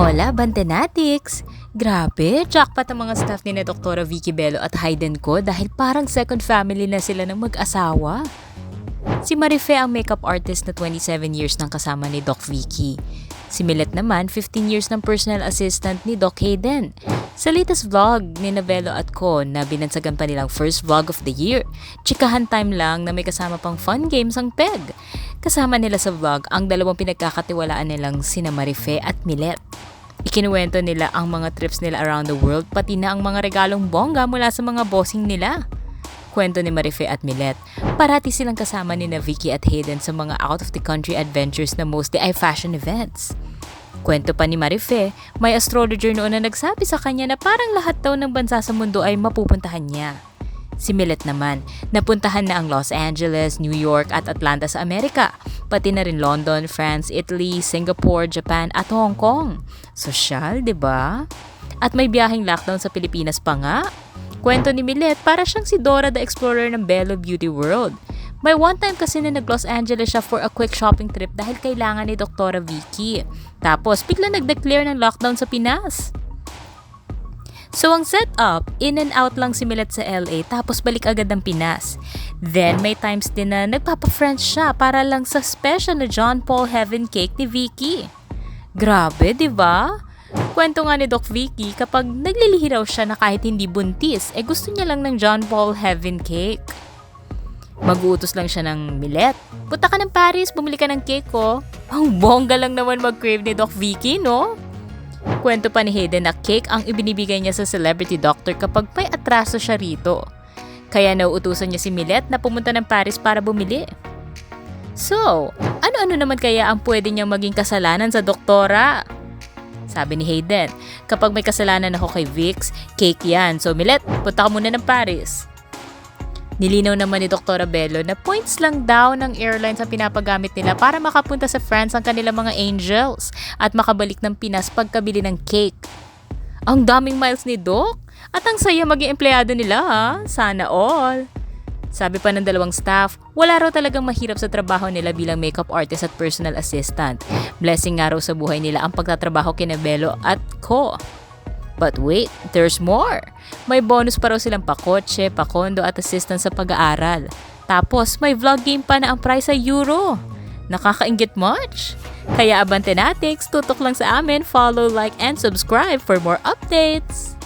Hola, Bantenatics! Grabe, jackpot ang mga staff ni na Dr. Vicky Bello at Hayden ko dahil parang second family na sila ng mag-asawa. Si Marife ang makeup artist na 27 years nang kasama ni Doc Vicky. Si Millet naman, 15 years ng personal assistant ni Doc Hayden. Sa latest vlog ni Nabelo at Ko na binansagan pa nilang first vlog of the year, chikahan time lang na may kasama pang fun games ang PEG. Kasama nila sa vlog ang dalawang pinagkakatiwalaan nilang sina Marife at Millet. Ikinuwento nila ang mga trips nila around the world pati na ang mga regalong bongga mula sa mga bossing nila. Kwento ni Marife at Millet, parati silang kasama ni Vicky at Hayden sa mga out-of-the-country adventures na mostly ay fashion events. Kwento pa ni Marife, may astrologer noon na nagsabi sa kanya na parang lahat daw ng bansa sa mundo ay mapupuntahan niya. Si Millet naman, napuntahan na ang Los Angeles, New York at Atlanta sa Amerika, pati na rin London, France, Italy, Singapore, Japan at Hong Kong. Sosyal, 'di ba? At may biyaheng lockdown sa Pilipinas pa nga. Kwento ni Millet, para siyang si Dora the Explorer ng Bello Beauty World. May one time kasi na nag-Los Angeles siya for a quick shopping trip dahil kailangan ni Dr. Vicky. Tapos, bigla nag-declare ng lockdown sa Pinas. So ang setup, in and out lang si Millet sa LA tapos balik agad ng Pinas. Then may times din na nagpapa-French siya para lang sa special na John Paul Heaven Cake ni Vicky. Grabe, di ba? Kwento nga ni Doc Vicky kapag naglilihi raw siya na kahit hindi buntis, eh gusto niya lang ng John Paul Heaven Cake. Mag-uutos lang siya ng Millet. Punta ka ng Paris, bumili ka ng cake ko. Ang bongga lang naman mag-crave ni Doc Vicky, no? Kwento pa ni Hayden na cake ang ibinibigay niya sa celebrity doctor kapag may atraso siya rito. Kaya nauutusan niya si Millet na pumunta ng Paris para bumili. So, ano-ano naman kaya ang pwede niyang maging kasalanan sa doktora? Sabi ni Hayden, kapag may kasalanan ako kay Vix, cake yan. So Millet, punta ka muna ng Paris. Nilinaw naman ni Dr. Bello na points lang daw ng airlines ang pinapagamit nila para makapunta sa France ang kanilang mga angels at makabalik ng Pinas pagkabili ng cake. Ang daming miles ni Doc at ang saya maging empleyado nila ha. Sana all. Sabi pa ng dalawang staff, wala raw talagang mahirap sa trabaho nila bilang makeup artist at personal assistant. Blessing nga raw sa buhay nila ang pagtatrabaho kina Bello at Ko. But wait, there's more. May bonus pa raw silang pakotse, pakondo at assistant sa pag-aaral. Tapos may vlog game pa na ang price sa euro. Nakakaingit much? Kaya abante natix, tutok lang sa amin, follow, like, and subscribe for more updates!